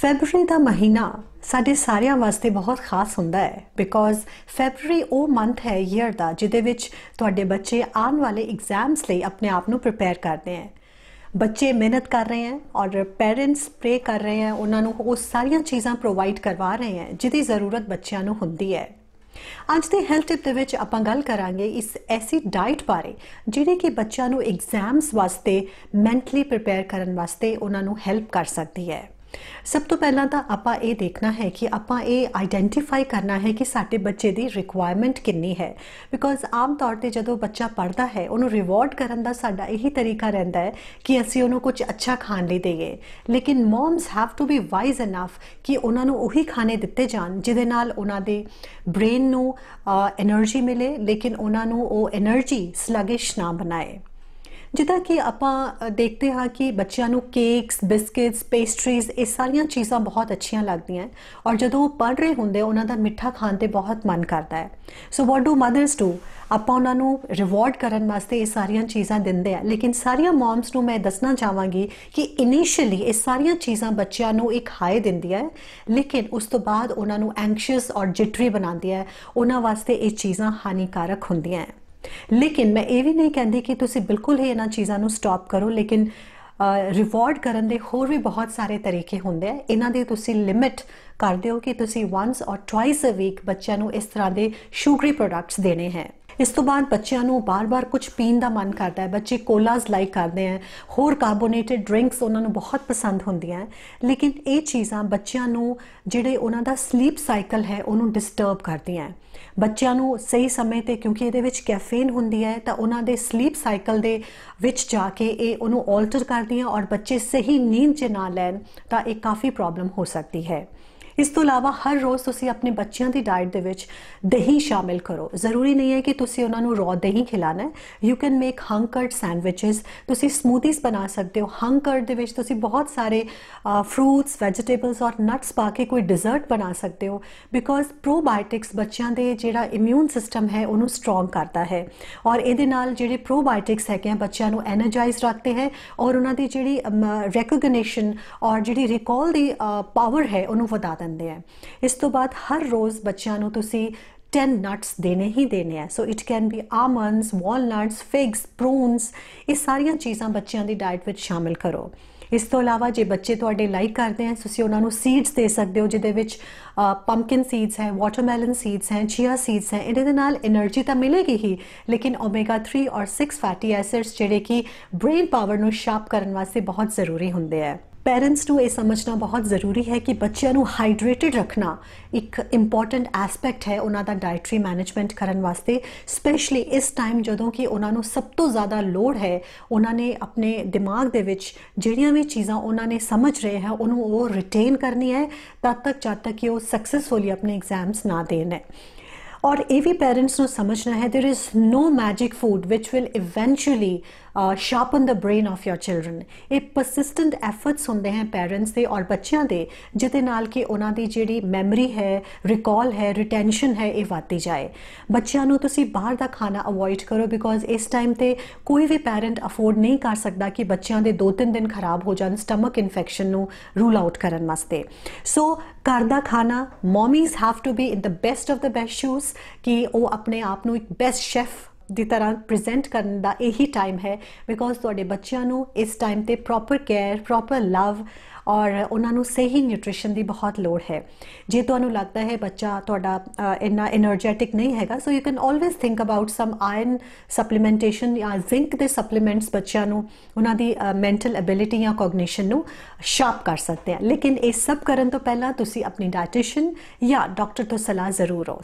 ਫੈਬਰੀ ਦਾ ਮਹੀਨਾ ਸਾਡੇ ਸਾਰਿਆਂ ਵਾਸਤੇ ਬਹੁਤ ਖਾਸ ਹੁੰਦਾ ਹੈ ਬਿਕੋਜ਼ ਫੈਬਰੀ ਉਹ ਮੰਥ ਹੈ ਈਅਰ ਦਾ ਜਿਹਦੇ ਵਿੱਚ ਤੁਹਾਡੇ ਬੱਚੇ ਆਉਣ ਵਾਲੇ ਐਗਜ਼ਾਮਸ ਲਈ ਆਪਣੇ ਆਪ ਨੂੰ ਪ੍ਰਿਪੇਅਰ ਕਰਦੇ ਹਨ ਬੱਚੇ ਮਿਹਨਤ ਕਰ ਰਹੇ ਹਨ ਔਰ ਪੇਰੈਂਟਸ ਪ੍ਰੇ ਕਰ ਰਹੇ ਹਨ ਉਹਨਾਂ ਨੂੰ ਉਹ ਸਾਰੀਆਂ ਚੀਜ਼ਾਂ ਪ੍ਰੋਵਾਈਡ ਕਰਵਾ ਰਹੇ ਹਨ ਜਿਹਦੀ ਜ਼ਰੂਰਤ ਬੱਚਿਆਂ ਨੂੰ ਹੁੰਦੀ ਹੈ। ਅੱਜ ਦੇ ਹੈਲਥ ਟਿਪ ਦੇ ਵਿੱਚ ਆਪਾਂ ਗੱਲ ਕਰਾਂਗੇ ਇਸ ਐਸੀ ਡਾਈਟ ਬਾਰੇ ਜਿਹੜੀ ਕਿ ਬੱਚਿਆਂ ਨੂੰ ਐਗਜ਼ਾਮਸ ਵਾਸਤੇ ਮੈਂਟਲੀ ਪ੍ਰਿਪੇਅਰ ਕਰਨ ਵਾਸਤੇ ਉਹਨਾਂ ਨੂੰ ਹੈਲਪ ਕਰ ਸਕਦੀ ਹੈ। ਸਭ ਤੋਂ ਪਹਿਲਾਂ ਤਾਂ ਆਪਾਂ ਇਹ ਦੇਖਣਾ ਹੈ ਕਿ ਆਪਾਂ ਇਹ ਆਈਡੈਂਟੀਫਾਈ ਕਰਨਾ ਹੈ ਕਿ ਸਾਡੇ ਬੱਚੇ ਦੀ ਰਿਕੁਆਇਰਮੈਂਟ ਕਿੰਨੀ ਹੈ। ਬਿਕੋਜ਼ ਆਮ ਤੌਰ ਤੇ ਜਦੋਂ ਬੱਚਾ ਪੜਦਾ ਹੈ, ਉਹਨੂੰ ਰਿਵਾਰਡ ਕਰਨ ਦਾ ਸਾਡਾ ਇਹੀ ਤਰੀਕਾ ਰਹਿੰਦਾ ਹੈ ਕਿ ਅਸੀਂ ਉਹਨੂੰ ਕੁਝ ਅੱਛਾ ਖਾਣ ਲਈ ਦੇਈਏ। ਲੇਕਿਨ mums have to be wise enough ਕਿ ਉਹਨਾਂ ਨੂੰ ਉਹੀ ਖਾਣੇ ਦਿੱਤੇ ਜਾਣ, ਜਿਹਦੇ ਨਾਲ ਉਹਨਾਂ ਦੇ ਬ੍ਰੇਨ ਨੂੰ એનર્ਜੀ ਮਿਲੇ, ਲੇਕਿਨ ਉਹਨਾਂ ਨੂੰ ਉਹ એનર્ਜੀ ਸਲਗਿਸ਼ ਨਾ ਬਣਾਏ। ਜਿੱਦਾਂ ਕਿ ਆਪਾਂ ਦੇਖਦੇ ਹਾਂ ਕਿ ਬੱਚਿਆਂ ਨੂੰ ਕੇਕਸ, ਬਿਸਕਟਸ, ਪੇਸਟਰੀਜ਼, ਇਹ ਸਾਰੀਆਂ ਚੀਜ਼ਾਂ ਬਹੁਤ ਅੱਛੀਆਂ ਲੱਗਦੀਆਂ ਔਰ ਜਦੋਂ ਉਹ ਪੜ ਰਹੇ ਹੁੰਦੇ, ਉਹਨਾਂ ਦਾ ਮਿੱਠਾ ਖਾਣ ਤੇ ਬਹੁਤ ਮਨ ਕਰਦਾ ਹੈ। So what do mothers do ਆਪਾਂ ਉਹਨਾਂ ਨੂੰ ਰਿਵਾਰਡ ਕਰਨ ਵਾਸਤੇ ਇਹ ਸਾਰੀਆਂ ਚੀਜ਼ਾਂ ਦਿੰਦੇ ਆ। ਲੇਕਿਨ ਸਾਰੀਆਂ ਮਮਸ ਨੂੰ ਮੈਂ ਦੱਸਣਾ ਚਾਹਾਂਗੀ ਕਿ ਇਨੀਸ਼ੀਅਲੀ ਇਹ ਸਾਰੀਆਂ ਚੀਜ਼ਾਂ ਬੱਚਿਆਂ ਨੂੰ ਇੱਕ ਹਾਈ ਦਿੰਦੀਆਂ ਲੇਕਿਨ ਉਸ ਤੋਂ ਬਾਅਦ ਉਹਨਾਂ ਨੂੰ ਐਂਗਸ਼ੀਅਸ ਔਰ ਜਿਟਰੀ ਬਣਾਉਂਦੀ ਹੈ। ਉਹਨਾਂ ਵਾਸਤੇ ਇਹ ਚੀਜ਼ਾਂ ਹਾਨੀਕਾਰਕ ਹੁੰਦੀਆਂ ਹੈ। ਲੇਕਿਨ ਮੈਂ ਇਹ ਵੀ ਨਹੀਂ ਕਹਿੰਦੀ ਕਿ ਤੁਸੀਂ ਬਿਲਕੁਲ ਹੀ ਇਹਨਾਂ ਚੀਜ਼ਾਂ ਨੂੰ ਸਟਾਪ ਕਰੋ, ਲੇਕਿਨ ਰਿਵਾਰਡ ਕਰਨ ਦੇ ਹੋਰ ਵੀ ਬਹੁਤ ਸਾਰੇ ਤਰੀਕੇ ਹੁੰਦੇ ਆ। ਇਹਨਾਂ ਦੀ ਤੁਸੀਂ ਲਿਮਿਟ ਕਰਦੇ ਹੋ ਕਿ ਤੁਸੀਂ once or twice a week ਬੱਚਿਆਂ ਨੂੰ ਇਸ ਤਰ੍ਹਾਂ ਦੇ ਸ਼ੂਗਰੀ ਪ੍ਰੋਡਕਟਸ ਦੇਣੇ ਹੈ। ਇਸ ਤੋਂ ਬਾਅਦ ਬੱਚਿਆਂ ਨੂੰ ਬਾਰ-ਬਾਰ ਕੁਝ ਪੀਣ ਦਾ ਮਨ ਕਰਦਾ ਹੈ। ਬੱਚੇ ਕੋਲਾਸ ਲਾਈਕ ਕਰਦੇ ਆ ਹੋਰ ਕਾਰਬੋਨੇਟਡ ਡਰਿੰਕਸ ਉਹਨਾਂ ਨੂੰ ਬਹੁਤ ਪਸੰਦ ਹੁੰਦੀਆਂ ਲੇਕਿਨ ਇਹ ਚੀਜ਼ਾਂ ਬੱਚਿਆਂ ਨੂੰ ਜਿਹੜੇ ਉਹਨਾਂ ਦਾ ਸਲੀਪ ਸਾਈਕਲ ਹੈ, ਉਹਨੂੰ ਡਿਸਟਰਬ ਕਰਦੀਆਂ ਬੱਚਿਆਂ ਨੂੰ ਸਹੀ ਸਮੇਂ ਤੇ ਕਿਉਂਕਿ ਇਹਦੇ ਵਿੱਚ ਕੈਫੀਨ ਹੁੰਦੀ ਹੈ, ਤਾਂ ਉਹਨਾਂ ਦੇ ਸਲੀਪ ਸਾਈਕਲ ਦੇ ਵਿੱਚ ਜਾ ਕੇ ਇਹ ਉਹਨੂੰ ਆਲਟਰ ਕਰਦੀਆਂ ਔਰ ਬੱਚੇ ਸਹੀ ਨੀਂਦ ਜੇ ਨਾ ਲੈਣ ਤਾਂ ਇਹ ਕਾਫੀ ਪ੍ਰੋਬਲਮ ਹੋ ਸਕਦੀ ਹੈ। ਇਸ ਤੋਂ ਇਲਾਵਾ ਹਰ ਰੋਜ਼ ਤੁਸੀਂ ਆਪਣੇ ਬੱਚਿਆਂ ਦੀ ਡਾਈਟ ਦੇ ਵਿੱਚ ਦਹੀਂ ਸ਼ਾਮਿਲ ਕਰੋ। ਜ਼ਰੂਰੀ ਨਹੀਂ ਹੈ ਕਿ ਤੁਸੀਂ ਉਹਨਾਂ ਨੂੰ ਰੌ ਦਹੀਂ ਖਿਲਾਣਾ ਹੈ। You can make hung curd sandwiches ਤੁਸੀਂ ਸਮੂਦੀਜ਼ ਬਣਾ ਸਕਦੇ ਹੋ। ਹੰਗ ਕਰਡ ਦੇ ਵਿੱਚ ਤੁਸੀਂ ਬਹੁਤ ਸਾਰੇ ਫਰੂਟਸ ਵੈਜੀਟੇਬਲਸ ਔਰ ਨਟਸ ਪਾ ਕੇ ਕੋਈ ਡਿਜ਼ਰਟ ਬਣਾ ਸਕਦੇ ਹੋ। ਬਿਕੋਜ਼ ਪ੍ਰੋਬਾਇਓਟਿਕਸ ਬੱਚਿਆਂ ਦੇ ਜਿਹੜਾ ਇਮਿਊਨ ਸਿਸਟਮ ਹੈ, ਉਹਨੂੰ ਸਟਰੋਂਗ ਕਰਦਾ ਹੈ। ਔਰ ਇਹਦੇ ਨਾਲ ਜਿਹੜੇ ਪ੍ਰੋਬਾਇਓਟਿਕਸ ਹੈਗੇ ਆ, ਬੱਚਿਆਂ ਨੂੰ ਐਨਰਜਾਈਜ਼ ਰੱਖਦੇ ਹੈ ਔਰ ਉਹਨਾਂ ਦੀ ਜਿਹੜੀ ਰੈਕੋਗਨੀਸ਼ਨ ਔਰ ਜਿਹੜੀ ਰਿਕਾਲ ਦੀ ਪਾਵਰ ਹੈ, ਉਹਨੂੰ ਵਧਾ ਦਿੰਦੇ ਜਾਂਦੇ ਆ। ਇਸ ਤੋਂ ਬਾਅਦ ਹਰ ਰੋਜ਼ ਬੱਚਿਆਂ ਨੂੰ ਤੁਸੀਂ 10 ਨਟਸ ਦੇਣੇ ਹੀ ਦੇਣੇ ਆ। So it can be almonds walnuts figs prunes ਇਹ ਸਾਰੀਆਂ ਚੀਜ਼ਾਂ ਬੱਚਿਆਂ ਦੀ ਡਾਈਟ ਵਿੱਚ ਸ਼ਾਮਿਲ ਕਰੋ। ਇਸ ਤੋਂ ਇਲਾਵਾ ਜੇ ਬੱਚੇ ਤੁਹਾਡੇ ਲਾਈਕ ਕਰਦੇ ਆ, ਤੁਸੀਂ ਉਹਨਾਂ ਨੂੰ ਸੀਡਸ ਦੇ ਸਕਦੇ ਹੋ, ਜਿਹਦੇ ਵਿੱਚ ਪੰਪਕਿਨ ਸੀਡਸ ਹੈ ਵਾਟਰਮੈਲਨ ਸੀਡਸ ਹੈ ਚੀਆ ਸੀਡਸ ਹੈ, ਇਹਦੇ ਨਾਲ એનર્ਜੀ ਤਾਂ ਮਿਲੇਗੀ ਹੀ, ਲੇਕਿਨ ਓਮੇਗਾ 3 ਔਰ 6 ਫੈਟੀ ਐਸਿਡਸ ਜਿਹੜੇ ਕਿ ਬ੍ਰੇਨ ਪਾਵਰ ਨੂੰ ਸ਼ਾਰਪ ਕਰਨ ਵਾਸਤੇ ਬਹੁਤ ਜ਼ਰੂਰੀ ਹੁੰਦੇ ਆ। ਪੈਰੈਂਟਸ ਨੂੰ ਇਹ ਸਮਝਣਾ ਬਹੁਤ ਜ਼ਰੂਰੀ ਹੈ ਕਿ ਬੱਚਿਆਂ ਨੂੰ ਹਾਈਡਰੇਟਡ ਰੱਖਣਾ ਇੱਕ ਇੰਪੋਰਟੈਂਟ ਐਸਪੈਕਟ ਹੈ ਉਹਨਾਂ ਦਾ ਡਾਈਟਰੀ ਮੈਨੇਜਮੈਂਟ ਕਰਨ ਵਾਸਤੇ ਸਪੈਸ਼ਲੀ ਇਸ ਟਾਈਮ ਜਦੋਂ ਕਿ ਉਹਨਾਂ ਨੂੰ ਸਭ ਤੋਂ ਜ਼ਿਆਦਾ ਲੋਡ ਹੈ ਉਹਨਾਂ ਨੇ ਆਪਣੇ ਦਿਮਾਗ ਦੇ ਵਿੱਚ ਜਿਹੜੀਆਂ ਵੀ ਚੀਜ਼ਾਂ ਉਹਨਾਂ ਨੇ ਸਮਝ ਰਹੇ ਹੈ ਉਹਨੂੰ ਉਹ ਰਿਟੇਨ ਕਰਨੀ ਹੈ ਤਦ ਤੱਕ ਜਦ ਤੱਕ ਕਿ ਉਹ ਸਕਸੈਸਫੁਲੀ ਆਪਣੇ ਐਗਜ਼ਾਮਸ ਨਾ ਦੇਣ ਹੈ ਔਰ ਇਹ ਵੀ ਪੈਰੈਂਟਸ ਨੂੰ ਸਮਝਣਾ ਹੈ there is no magic food which will eventually sharpen the brain of your children ਇਹ ਪਰਸਿਸਟੈਂਟ ਐਫਰਟਸ ਹੁੰਦੇ ਹਨ ਪੇਰੈਂਟਸ ਦੇ ਔਰ ਬੱਚਿਆਂ ਦੇ, ਜਿਹਦੇ ਨਾਲ ਕਿ ਉਹਨਾਂ ਦੀ ਜਿਹੜੀ ਮੈਮਰੀ ਹੈ ਰਿਕਾਲ ਹੈ ਰਿਟੈਂਸ਼ਨ ਹੈ, ਇਹ ਵਧਦੀ ਜਾਏ। ਬੱਚਿਆਂ ਨੂੰ ਤੁਸੀਂ ਬਾਹਰ ਦਾ ਖਾਣਾ ਅਵੋਇਡ ਕਰੋ ਬਿਕੋਜ਼ ਇਸ ਟਾਈਮ ਤੇ ਕੋਈ ਵੀ ਪੇਰੈਂਟ ਅਫੋਰਡ ਨਹੀਂ ਕਰ ਸਕਦਾ ਕਿ ਬੱਚਿਆਂ ਦੇ 2-3 ਦਿਨ ਖਰਾਬ ਹੋ ਜਾਣ ਸਟਮਕ ਇਨਫੈਕਸ਼ਨ ਨੂੰ ਰੂਲ ਆਊਟ ਕਰਨ ਵਾਸਤੇ। ਸੋ ਘਰ ਦਾ ਖਾਣਾ mummies have to be in the best of the best shoes ਕਿ ਉਹ ਆਪਣੇ ਆਪ ਨੂੰ ਇੱਕ ਬੈਸਟ ਸ਼ੈਫ ਦੀ ਤਰ੍ਹਾਂ ਪ੍ਰੈਜ਼ੈਂਟ ਕਰਨ ਦਾ ਇਹੀ ਟਾਈਮ ਹੈ ਬਿਕੋਜ਼ ਤੁਹਾਡੇ ਬੱਚਿਆਂ ਨੂੰ ਇਸ ਟਾਈਮ ਤੇ ਪ੍ਰੋਪਰ ਕੇਅਰ ਪ੍ਰੋਪਰ ਲਵ ਔਰ ਉਹਨਾਂ ਨੂੰ ਸਹੀ ਨਿਊਟ੍ਰੀਸ਼ਨ ਦੀ ਬਹੁਤ ਲੋੜ ਹੈ। ਜੇ ਤੁਹਾਨੂੰ ਲੱਗਦਾ ਹੈ ਬੱਚਾ ਤੁਹਾਡਾ ਇੰਨਾ એનર્ਜੈਟਿਕ ਨਹੀਂ ਹੈਗਾ so you can always think about some iron supplementation ਜਾਂ ਜ਼ਿੰਕ ਦੇ ਸਪਲੀਮੈਂਟਸ ਬੱਚਿਆਂ ਨੂੰ, ਉਹਨਾਂ ਦੀ ਮੈਂਟਲ ਐਬਿਲਿਟੀ ਜਾਂ ਕੋਗਨੀਸ਼ਨ ਨੂੰ ਸ਼ਾਰਪ ਕਰ ਸਕਦੇ ਆ। ਲੇਕਿਨ ਇਹ ਸਭ ਕਰਨ ਤੋਂ ਪਹਿਲਾਂ ਤੁਸੀਂ ਆਪਣੀ ਡਾਈਟੀਸ਼ੀਅਨ ਜਾਂ ਡਾਕਟਰ ਤੋਂ ਸਲਾਹ ਜ਼ਰੂਰ ਲਓ।